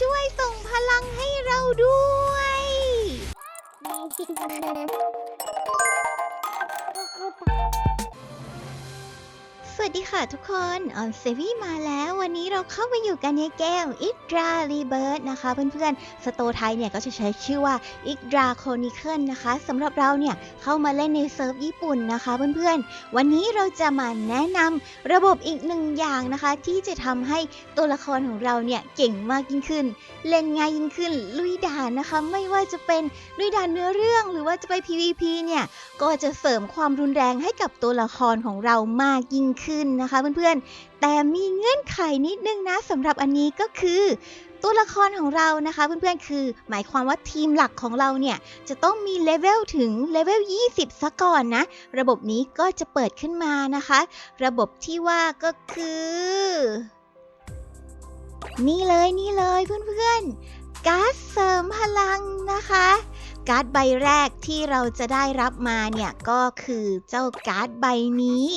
ช่วยส่งพลังให้เราด้วย สวัสดีค่ะทุกคนออนเซวี่มาแล้ววันนี้เราเข้าไปอยู่กันในเกมอิกดรารีเบิร์ดนะคะเพื่อนๆสโตไทยเนี่ยก็จะใช้ชื่อว่าอิกดราโคนิเคิลนะคะสำหรับเราเนี่ยเข้ามาเล่นในเซิร์ฟญี่ปุ่นนะคะเพื่อนๆ วันนี้เราจะมาแนะนำระบบอีกหนึ่งอย่างนะคะ ที่จะทำให้ตัวละครของเราเนี่ยเก่งมากยิ่งขึ้น เล่นง่ายยิ่งขึ้นลุยด่านนะคะ ไม่ว่าจะเป็นลุยด่านเนื้อเรื่องหรือว่าจะไป PVP เนี่ยก็จะเสริมความรุนแรงให้กับตัวละครของเรามากยิ่งขึ้นขึ้นะคะเพื่อนๆ แต่มีเงื่อนไขนิดนึงนะสำหรับอันนี้ก็คือ ตัวละครของเรานะคะเพื่อนๆ คือหมายความว่าทีมหลักของเราเนี่ย จะต้องมีเลเวลถึงเลเวล 20 ซะก่อนนะ ระบบนี้ก็จะเปิดขึ้นมานะคะ ระบบที่ว่าก็คือ นี่เลยนี่เลยเพื่อนๆ การ์ดเสริมพลังนะคะการ์ดใบแรกที่เราจะได้รับมาเนี่ยก็คือเจ้าการ์ดใบนี้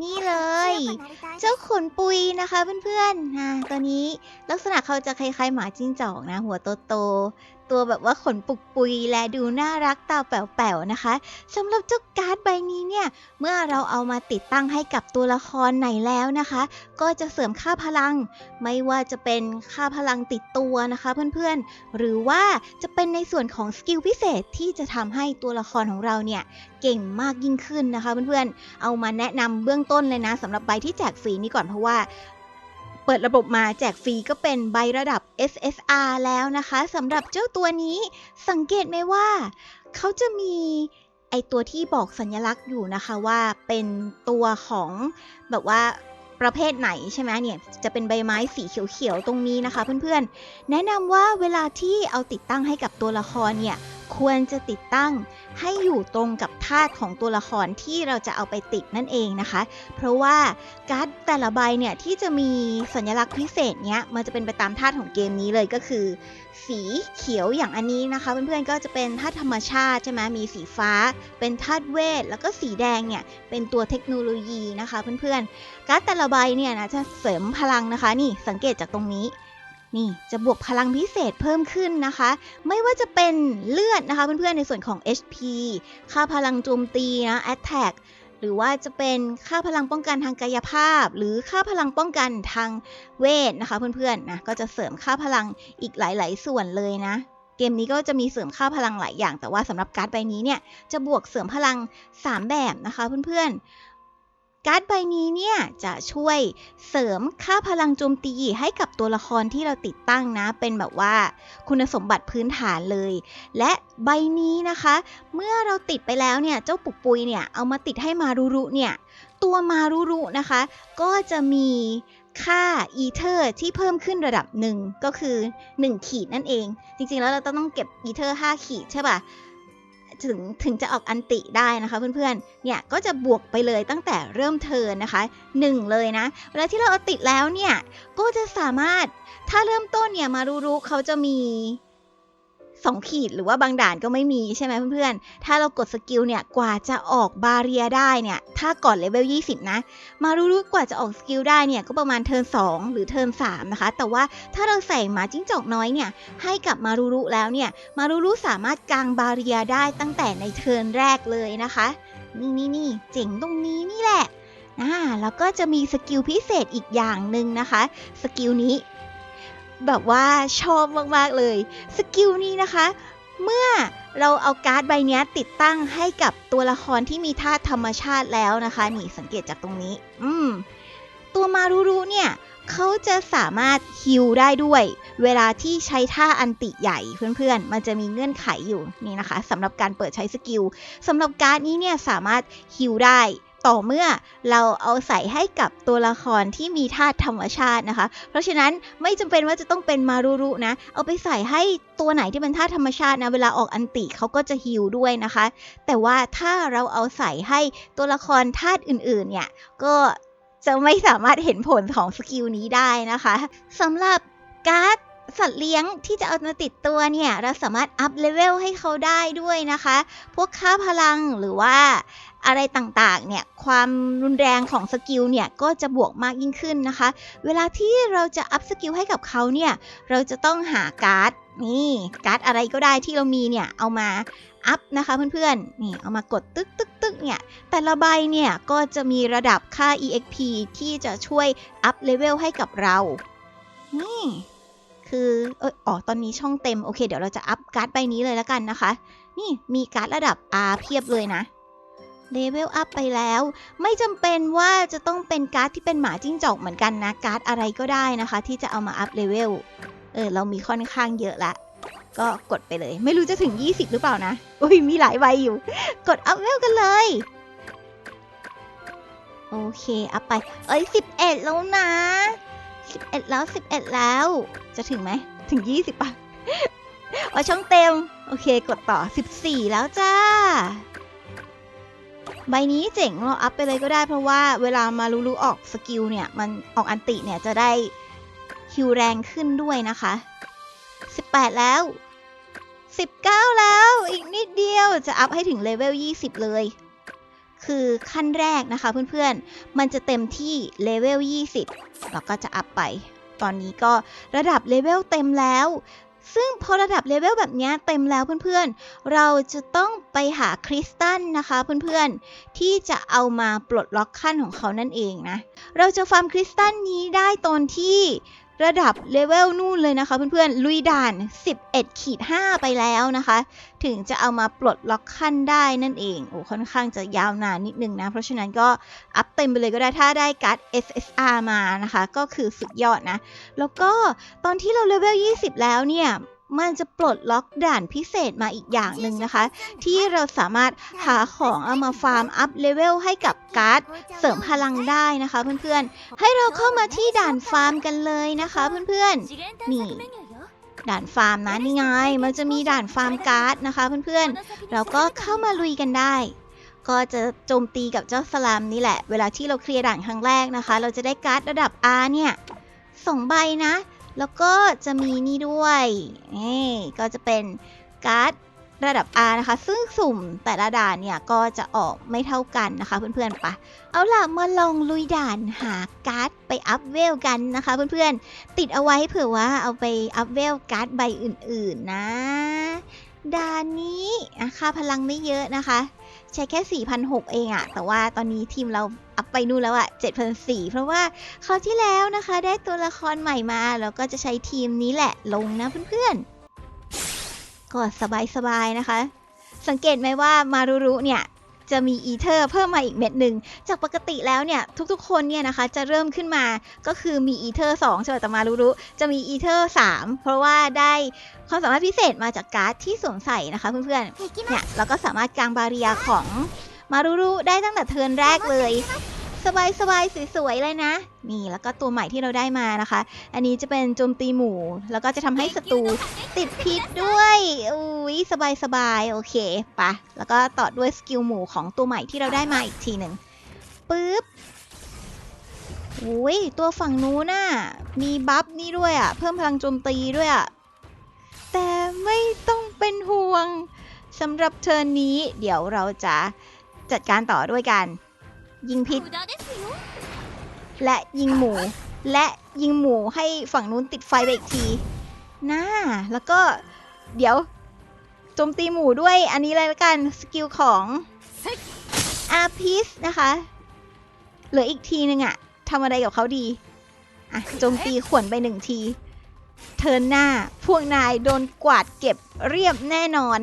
นี่เลย เจ้าขนปุยนะคะเพื่อนๆนะตัวนี้ลักษณะเขาจะคล้ายๆหมาจิ้งจอกนะ หัวโตๆ ตัวแบบว่าขนปุกปุยและดูน่ารักตาแป๋วๆนะคะสำหรับเจ้าการ์ดใบนี้เนี่ย เมื่อเราเอามาติดตั้งให้กับตัวละครไหนแล้วนะคะ ก็จะเสริมค่าพลัง ไม่ว่าจะเป็นค่าพลังติดตัวนะคะ เพื่อนๆ หรือว่าจะเป็นในส่วนของสกิลพิเศษที่จะทำให้ตัวละครของเราเนี่ยเก่งมากยิ่งขึ้นนะคะเพื่อนๆ เอามาแนะนำเบื้องต้นเลยนะสำหรับใบที่แจกฟรีนี่ก่อนเพราะว่า เปิดระบบมาแจกฟรีก็เป็นใบระดับ SSR แล้วนะคะสำหรับเจ้าตัวนี้สังเกตไหมว่า เขาจะมีไอตัวที่บอกสัญลักษณ์อยู่นะคะว่าเป็นตัวของแบบว่าประเภทไหนใช่ไหมเนี่ยจะเป็นใบไม้สีเขียวๆตรงนี้นะคะเพื่อนๆ แนะนำว่าเวลาที่เอาติดตั้งให้กับตัวละครเนี่ย ควรจะติดตั้งให้อยู่ตรงกับธาตุของตัวละครที่เราจะเอาไปติดนั่นเองนะคะ เพราะว่าการ์ดแต่ละใบเนี่ยที่จะมีสัญลักษณ์พิเศษเนี้ยมันจะเป็นไปตามธาตุของเกมนี้เลยก็คือ สีเขียวอย่างอันนี้นะคะ เพื่อนๆก็จะเป็นธาตุธรรมชาติใช่ไหมมีสีฟ้า เป็นธาตุเวท แล้วก็สีแดงเนี่ยเป็นตัวเทคโนโลยีนะคะเพื่อนๆการ์ดแต่ละใบเนี่ยนะจะเสริมพลังนะคะนี่สังเกตจากตรงนี้ นี่จะบวกพลังพิเศษเพิ่มขึ้นนะคะ ไม่ว่าจะเป็นเลือดนะคะเพื่อนๆในส่วนของ HP ค่าพลังโจมตีนะ Attack หรือว่าจะเป็นค่าพลังป้องกันทางกายภาพ หรือค่าพลังป้องกันทางเวทนะคะเพื่อนๆนะก็จะเสริมค่าพลังอีกหลาย ๆ ส่วนเลยนะ เกมนี้ก็จะมีเสริมค่าพลังหลายอย่าง แต่ว่าสำหรับการ์ดใบนี้เนี่ยจะบวกเสริมพลัง 3 แบบนะคะเพื่อนๆ การ์ดใบนี้เนี่ยจะช่วยเสริมค่าพลังโจมตีให้กับตัวละครที่เราติดตั้งนะ เป็นแบบว่าคุณสมบัติพื้นฐานเลย และใบนี้นะคะ เมื่อเราติดไปแล้วเนี่ยเจ้าปุกปุยเนี่ยเอามาติดให้มารุรุเนี่ยตัวมารุรุนะคะ ก็จะมีค่าอีเทอร์ที่เพิ่มขึ้นระดับหนึ่งก็คือ 1 ขีดนั่นเอง จริงๆแล้วเราต้องเก็บอีเทอร์5ขีดใช่ป่ะ ถึงถึงจะออกอันติได้นะคะเพื่อนๆ เนี่ยก็จะบวกไปเลยตั้งแต่เริ่มเทินนะคะ 1 เลยนะ เวลาที่เราเอาติดแล้วเนี่ย ก็จะสามารถถ้าเริ่มต้นเนี่ยมารู้ๆเขาจะมี 2 ขีดหรือว่าบางด่านก็ไม่มีใช่ไหมเพื่อนๆ ถ้าเรากดสกิลเนี่ยกว่าจะออกบาเรียได้เนี่ย ถ้าก่อนเลเวล 20 นะ มารู้ๆกว่าจะออกสกิลได้เนี่ยก็ประมาณเทิร์น2 หรือเทิร์น3 นะคะ แต่ว่าถ้าเราใส่หมาจิ้งจอกน้อยเนี่ยให้กับมารุรุแล้วเนี่ย มารุรุสามารถกางบาเรียได้ตั้งแต่ในเทิร์นแรกเลยนะคะ นี่นี่นี่เจ๋งตรงนี้นี่แหละอ่าแล้วก็จะมีสกิลพิเศษอีกอย่างหนึ่งนะคะ สกิลนี้ แบบว่าชอบมากๆเลย สกิลนี้นะคะ เมื่อเราเอาการ์ดใบนี้ติดตั้งให้กับตัวละครที่มีธาตุธรรมชาติแล้วนะคะ นี่สังเกตจากตรงนี้ อืม ตัวมารุรุเนี่ยเขาจะสามารถฮิลได้ด้วย เวลาที่ใช้ท่าอันติใหญ่เพื่อนๆ มันจะมีเงื่อนไขอยู่นี่นะคะสำหรับการเปิดใช้สกิลสำหรับการ์ดนี้เนี่ยสามารถฮิลได้ ต่อเมื่อเราเอาใส่ให้กับตัวละครที่มีธาตุธรรมชาตินะคะ เพราะฉะนั้นไม่จำเป็นว่าจะต้องเป็นมารุรุนะ เอาไปใส่ให้ตัวไหนที่เป็นธาตุธรรมชาตินะ เวลาออกอันติเขาก็จะฮิลด้วยนะคะ แต่ว่าถ้าเราเอาใส่ให้ตัวละครธาตุอื่นๆเนี่ย ก็จะไม่สามารถเห็นผลของสกิลนี้ได้นะคะสำหรับการ์ดสัตว์เลี้ยงที่จะเอามาติดตัวเนี่ย เราสามารถอัพเลเวลให้เขาได้ด้วยนะคะ พวกค่าพลังหรือว่า อะไรต่างๆ เนี่ย ความรุนแรงของสกิลเนี่ย ก็จะบวกมากยิ่งขึ้นนะคะ เวลาที่เราจะอัพสกิลให้กับเขาเนี่ย เราจะต้องหาการ์ด นี่การ์ดอะไรก็ได้ที่เรามีเนี่ย เอามาอัพนะคะเพื่อนๆ นี่เอามากดตึกตึกตึกเนี่ย แต่ละใบเนี่ย ก็จะมีระดับค่า EXP ที่จะช่วยอัพเลเวลให้กับเรา นี่คือเอออ๋อตอนนี้ช่องเต็ม โอเค เดี๋ยวเราจะอัพการ์ดใบนี้เลยแล้วกันนะคะ นี่มีการ์ดระดับ R เพียบเลยนะ เลเวลอัพไปแล้ว ไม่จำเป็นว่าจะต้องเป็นการ์ดที่เป็นหมาจิ้งจอกเหมือนกันนะการ์ดอะไรก็ได้นะคะ ที่จะเอามาอัพเลเวลเออเรามีค่อนข้างเยอะละก็กดไปเลย ไม่รู้จะถึง 20 หรือเปล่านะอุ้ยมีหลายใบอยู่ กดอัพเลเวลกันเลยโอเค อัพไป เอ้ย 11 แล้วนะ 11 แล้ว 11 แล้ว จะถึงไหม ถึง 20ป่ะว่าช่องเต็ม โอเค กดต่อ 14 แล้วจ้า ใบนี้เจ๋งเราอัพไปเลยก็ได้เพราะว่าเวลามารูรูออกสกิลเนี่ย มันออกอันติเนี่ยจะได้ฮิวแรงขึ้นด้วยนะคะ 18 แล้ว 19 แล้วอีกนิดเดียวจะอัพให้ถึงเลเวล 20 เลย คือขั้นแรกนะคะเพื่อนๆ มันจะเต็มที่เลเวล 20 แล้วก็จะอัพไป ตอนนี้ก็ระดับเลเวลเต็มแล้ว ซึ่งพอระดับเลเวลแบบนี้เต็มแล้วเพื่อนๆ เราจะต้องไปหาคริสตัลนะคะเพื่อนๆ ที่จะเอามาปลดล็อกขั้นของเขานั่นเองนะ เราจะฟาร์มคริสตัลนี้ได้ตอนที่ ระดับเลเวลนู่นเลยนะคะ เพื่อนๆลุยด่าน 11ขีด5ไปแล้วนะคะ ถึงจะเอามาปลดล็อกขั้นได้นั่นเองโอ้ค่อนข้างจะยาวนานนิดนึงนะ เพราะฉะนั้นก็อัพเต็มไปเลยก็ได้ถ้าได้การ์ด SSR มานะคะ ก็คือสุดยอดนะ แล้วก็ตอนที่เราเลเวล 20 แล้วเนี่ย มันจะปลดล็อกด่านพิเศษมาอีกอย่างหนึ่งนะคะ ที่เราสามารถหาของเอามาฟาร์มอัพเลเวลให้กับการ์ดเสริมพลังได้นะคะเพื่อนๆ ให้เราเข้ามาที่ด่านฟาร์มกันเลยนะคะเพื่อนๆ นี่ด่านฟาร์มนะนี่ไง มันจะมีด่านฟาร์มการ์ดนะคะเพื่อนๆ เราก็เข้ามาลุยกันได้ ก็จะโจมตีกับเจ้าสลามนี่แหละ เวลาที่เราเคลียร์ด่านครั้งแรกนะคะ เราจะได้การ์ดระดับ R เนี่ยสองใบนะ แล้วก็จะมีนี่ด้วยนี่ก็จะเป็นการ์ดระดับ R นะคะ ซึ่งสุ่มแต่ละด่านเนี่ย ก็จะออกไม่เท่ากันนะคะเพื่อนๆปะเอาล่ะมาลองลุยด่านหาการ์ดไปอัพเวลกันนะคะเพื่อนๆ ติดเอาไว้เผื่อว่าเอาไปอัพเวลการ์ดใบอื่นๆนะ ด่านนี้อะค่าพลังไม่เยอะนะคะ ใช้แค่ 4,600 เองอะแต่ว่าตอนนี้ทีมเรา ไปนู่นแล้วอะ7,400เพราะว่าคราวที่แล้วนะคะ ได้ตัวละครใหม่มา แล้วก็จะใช้ทีมนี้แหละลงนะเพื่อนๆ ก็สบายๆนะคะ สังเกตไหมว่ามารุรุเนี่ยจะมีอีเทอร์เพิ่มมาอีกเม็ดหนึ่ง จากปกติแล้วเนี่ยทุกๆ คนเนี่ยนะคะจะเริ่มขึ้นมาก็คือมีอีเทอร์2ใช่ไหมแต่มารุรุจะมีอีเทอร์3เพราะว่าได้ความสามารถพิเศษมาจากการ์ดที่สวมใส่นะคะเพื่อนๆเนี่ยเราก็สามารถกางบาเรียของมารุรุได้ตั้งแต่เทิร์นแรกเลย สบายสบายๆสวยๆเลยนะ นี่แล้วก็ตัวใหม่ที่เราได้มานะคะ อันนี้จะเป็นโจมตีหมู่ แล้วก็จะทำให้ศัตรูติดพิษด้วยอุ้ยสบายสบายๆโอเคปะแล้วก็ต่อด้วยสกิลหมู่ของตัวใหม่ที่เราได้มาอีกทีหนึ่งปึ๊บอุ้ยตัวฝั่งนู้นน่ะมีบัฟนี่ด้วยอะ เพิ่มพลังโจมตีด้วยอะ แต่ไม่ต้องเป็นห่วงสำหรับเทิร์นนี้ เดี๋ยวเราจะจัดการต่อด้วยกัน ยิงพิษ และยิงหมู และยิงหมูให้ฝั่งนู้นติดไฟไปอีกทีน่าแล้วก็เดี๋ยวโจมตีหมูด้วยอันนี้เลยละกันสกิลของอาพิสนะคะ เหลืออีกทีนึงอะทำอะไรกับเขาดีอะโจมตีขวนไปหนึ่งที เทิร์นหน้า พวกนายโดนกวาดเก็บเรียบแน่นอน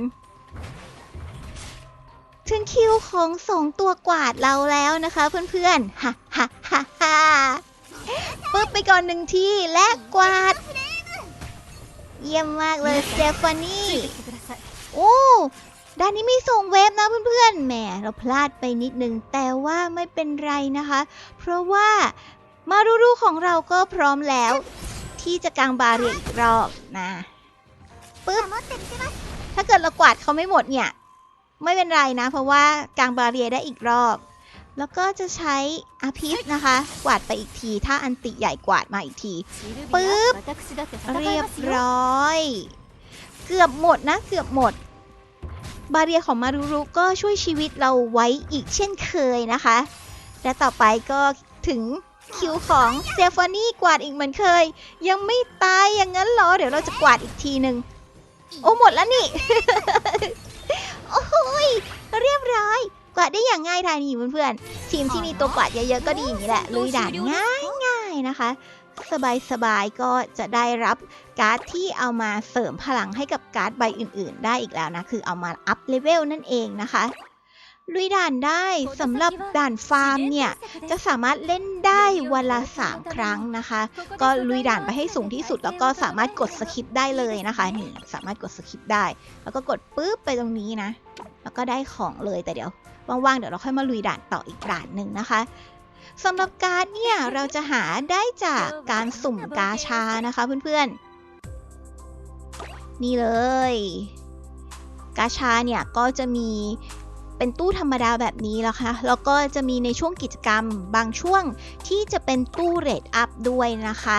ถึงคิวของสองตัวกวาดเราแล้วนะคะเพื่อนๆฮ่าฮ่าฮ่าฮ่าปึ๊บไปก่อนหนึ่งทีและกวาด เยี่ยมมากเลยสเตฟานี่ โอ้ ด้านนี้มีส่งเวฟนะเพื่อนๆ แหม เราพลาดไปนิดนึง แต่ว่าไม่เป็นไรนะคะ เพราะว่ามารูรูของเราก็พร้อมแล้ว ที่จะกางบาเรียอีกรอบนะปึ๊บถ้าเกิดเรากวาดเขาไม่หมดเนี่ย ไม่เป็นไรนะ เพราะว่ากางบาเรียได้อีกรอบ แล้วก็จะใช้อาพิสนะคะ กวาดไปอีกที ถ้าอันติใหญ่กวาดมาอีกทีปึ๊บเรียบร้อย เกือบหมดนะ เกือบหมด บาเรียของมารุรุก็ช่วยชีวิตเราไว้อีกเช่นเคยนะคะ และต่อไปก็ถึงคิวของเซฟานี่กวาดอีกเหมือนเคย ยังไม่ตายอย่างนั้นเหรอ เดี๋ยวเราจะกวาดอีกทีหนึ่งโอ้หมดแล้วนี่ โอ้โหเรียบร้อย กวาดได้อย่างง่ายดายนี่เพื่อนๆทีมที่มีตัวกวาดเยอะๆก็ดีอย่างนี้แหละลุยด่านง่ายง่ายๆนะคะ สบายๆก็จะได้รับการ์ดที่เอามาเสริมพลังให้กับการ์ดใบอื่น ๆ ได้อีกแล้วนะ คือเอามาอัพเลเวลนั่นเองนะคะ ลุยด่านได้สำหรับด่านฟาร์มเนี่ย จะสามารถเล่นได้วันละ 3 ครั้งนะคะ ก็ลุยด่านไปให้สูงที่สุด แล้วก็สามารถกดสคิปได้เลยนะคะนี่สามารถกดสคิปได้ แล้วก็กดปุ๊บไปตรงนี้นะ แล้วก็ได้ของเลยแต่เดี๋ยวว่างๆเดี๋ยวเราค่อยมาลุยด่านต่ออีกด่านหนึ่งนะคะสำหรับการ์ดเนี่ยเราจะหาได้จากการสุ่มกาชานะคะเพื่อนๆ นี่เลย กาชาเนี่ยก็จะมี เป็นตู้ธรรมดาแบบนี้แล้วค่ะ แล้วก็จะมีในช่วงกิจกรรมบางช่วงที่จะเป็นตู้เรทอัพด้วยนะคะ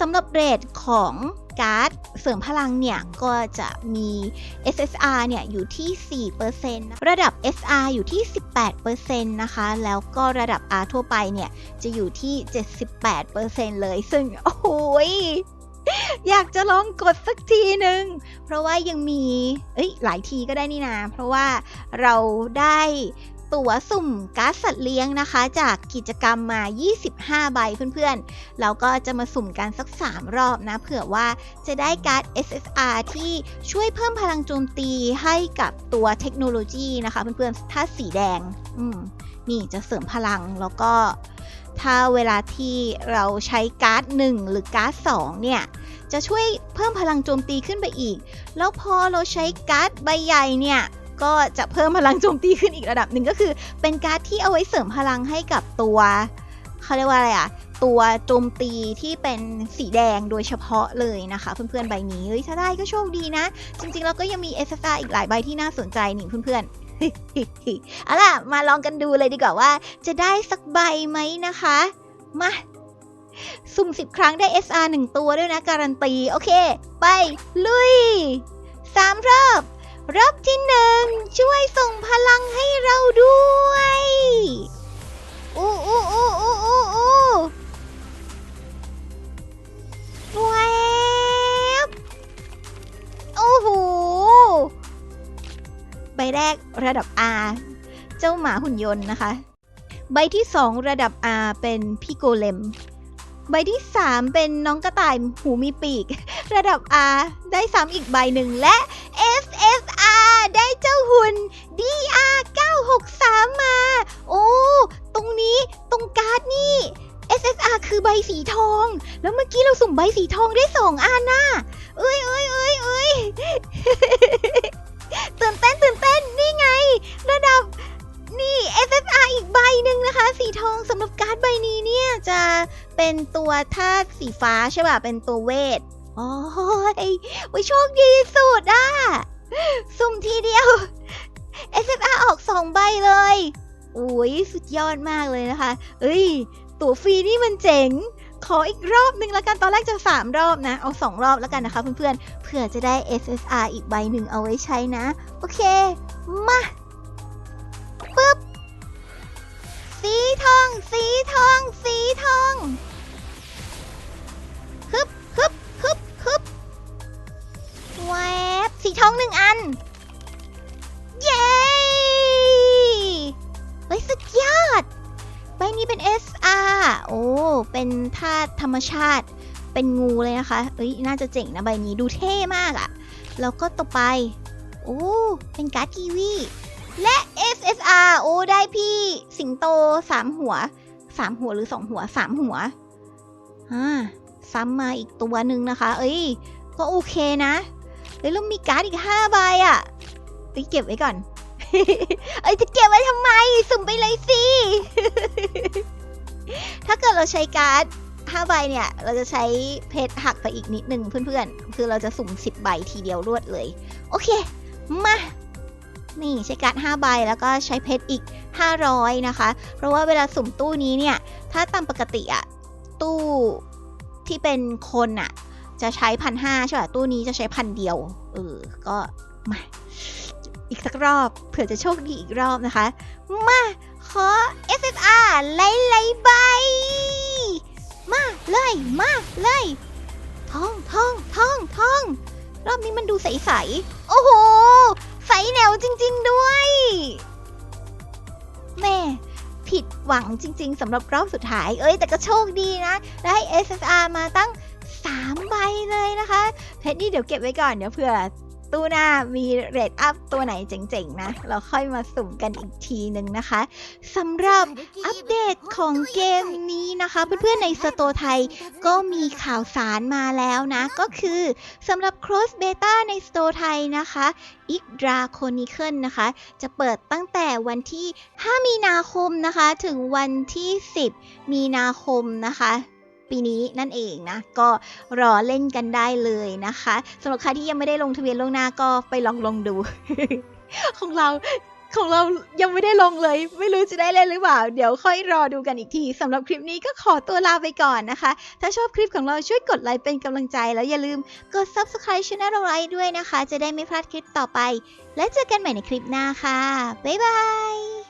สำหรับเรทของการ์ดเสริมพลังเนี่ย ก็จะมี SSR เนี่ย อยู่ที่ 4%ระดับ SR อยู่ที่ 18%นะคะ แล้วก็ระดับ R ทั่วไปเนี่ย จะอยู่ที่ 78%เลย ซึ่ง โอ้ย อยากจะลองกดสักทีหนึ่งเพราะว่ายังมี เอ้ยหลายทีก็ได้นี่นาเพราะว่าเราได้ตั๋วสุ่มการ์ดสัตว์เลี้ยงนะคะ จากกิจกรรมมา 25 ใบเพื่อนๆ เราก็จะมาสุ่มกันสัก 3 รอบนะ เผื่อว่าจะได้การ์ด SSR ที่ช่วยเพิ่มพลังโจมตีให้กับตัวเทคโนโลยีนะคะเพื่อนๆ ถ้าสีแดง อืม นี่จะเสริมพลังแล้วก็ถ้าเวลาที่เราใช้การ์ด 1 หรือการ์ด 2 เนี่ย จะช่วยเพิ่มพลังโจมตีขึ้นไปอีก แล้วพอเราใช้การ์ดใบใหญ่เนี่ยก็จะเพิ่มพลังโจมตีขึ้นอีกระดับหนึ่งก็คือ เป็นการ์ดที่เอาไว้เสริมพลังให้กับตัวเขาเรียกว่าอะไรอะตัวโจมตีที่เป็นสีแดงโดยเฉพาะเลยนะคะ เพื่อนๆใบนี้เฮ้ยถ้าได้ก็โชคดีนะ จริงๆแล้วก็ยังมี SSR อีกหลายใบที่น่าสนใจนี่เพื่อนๆเอาล่ะ มาลองกันดูเลยดีกว่าว่า จะได้สักใบไหมนะคะ มา สุ่ม 10 ครั้งได้ SR 1 ตัวด้วยนะ การันตี โอเค ไป ลุย 3 รอบ รอบที่หนึ่งช่วยส่งพลังให้เราด้วยอู้อู้อู้อู้อู้อู้แวบโอ้โหใบแรกระดับ R เจ้าหมาหุ่นยนต์นะคะ ใบที่ 2 ระดับ R เป็นพี่โกเลม ใบที่ 3 เป็นน้องกระต่ายหูมีปีก ระดับ R ได้ซ้ำอีกใบหนึ่งและ SSR ได้เจ้าหุ่น DR 963 มา โอ้ ตรงนี้ตรงการ์ดนี่ SSR คือใบสีทอง แล้วเมื่อกี้เราสุ่มใบสีทองได้สองอันน่ะเอ้ยเอ้ยเอ้ยเอ้ยตื่นเต้นตื่นเต้นนี่ไง ระดับนี่ SSR ใบหนึ่งนะคะ สีทองสำหรับการ์ดใบนี้เนี่ยจะเป็นตัวธาตุสีฟ้าใช่ป่ะ เป็นตัวเวท โอ้ยโอ้ยโชคดีสุดอะ สุ่มทีเดียว SSR ออกสองใบเลยโอ้ยสุดยอดมากเลยนะคะ เอ้ย ตั๋วฟรีนี่มันเจ๋ง ขออีกรอบหนึ่งแล้วกัน ตอนแรกจะ 3 รอบนะ เอา 2 รอบแล้วกันนะคะเพื่อนๆ เผื่อจะได้ SSR อีกใบหนึ่งเอาไว้ใช้นะ โอเค มาปึ๊บ ทอง สีทอง สีทองฮึบฮึบฮึบฮึบแวบสีทองหนึ่งอัน เย้เฮ้ยสุดยอด ใบนี้เป็น SR โอ้ เป็นธาตุธรรมชาติ เป็นงูเลยนะคะ เอ้ย น่าจะเจ๋งนะใบนี้ ดูเท่มากอะ่ะแล้วก็ต่อไป โอ้ เป็นการ์ดทีวี และ SSR โอ้ได้พี่สิงโตสามหัวสามหัวหรือสองหัวสามหัวอ่าซ้ำมาอีกตัวหนึ่งนะคะ เอ้ย ก็โอเคนะเฮ้ยแล้วมีการ์ดอีกห้าใบอะ่ะเอ้ยเก็บไว้ก่อน เอ้ยจะเก็บไว้ทำไม สุ่มไปเลยสิ ถ้าเกิดเราใช้การ์ด5ใบเนี่ย เราจะใช้เพชรหักไปอีกนิดนึงเพื่อนๆ คือเราจะสุ่ม10ใบทีเดียวรวดเลย โอเค มา นี่ใช้การ์ด5ใบแล้วก็ใช้เพชรอีก 500 นะคะ เพราะว่าเวลาสุ่มตู้นี้เนี่ย ถ้าตามปกติอะตู้ที่เป็นคนอะจะใช้พันห้าใช่ป่ะตู้นี้จะใช้พันเดียวเออก็มาอีกสักรอบเผื่อจะโชคดีอีกรอบนะคะ มาขอ SSR ไล่ไล่ใบ มาเลยมาเลยท่องท่องท่องท่องรอบนี้มันดูใส ๆ โอ้โห ไฟแนวจริง ๆ ด้วย แม่ผิดหวังจริง ๆสำหรับรอบสุดท้าย เอ้ย แต่ก็โชคดีนะ ได้ SSR มาตั้ง 3 ใบเลยนะคะ เพชรนี่เดี๋ยวเก็บไว้ก่อน เดี๋ยวเผื่อ ตู้หน้ามีเรทอัพตัวไหนเจ๋งๆนะ เราค่อยมาสุ่มกันอีกทีหนึ่งนะคะสำหรับอัปเดตของเกมนี้นะคะ เพื่อนๆในสโตไทยก็มีข่าวสารมาแล้วนะ ก็คือสำหรับ Cross Beta ในสโตไทยนะคะ i g d r a c h r o n i c l e นะคะ จะเปิดตั้งแต่วันที่ 5 มีนาคมนะคะ ถึงวันที่ 10 มีนาคมนะคะ ปีนี้นั่นเองนะ ก็รอเล่นกันได้เลยนะคะสำหรับใครที่ยังไม่ได้ลงทะเบียนล่วงหน้าก็ไปลองลงดู ของเราของเรายังไม่ได้ลงเลย ไม่รู้จะได้เล่นหรือเปล่า เดี๋ยวค่อยรอดูกันอีกทีสำหรับคลิปนี้ก็ขอตัวลาไปก่อนนะคะ ถ้าชอบคลิปของเราช่วยกดไลค์เป็นกำลังใจแล้วอย่าลืมกด subscribe channel เราไว้ด้วยนะคะ จะได้ไม่พลาดคลิปต่อไป และเจอกันใหม่ในคลิปหน้าค่ะ บ๊ายบาย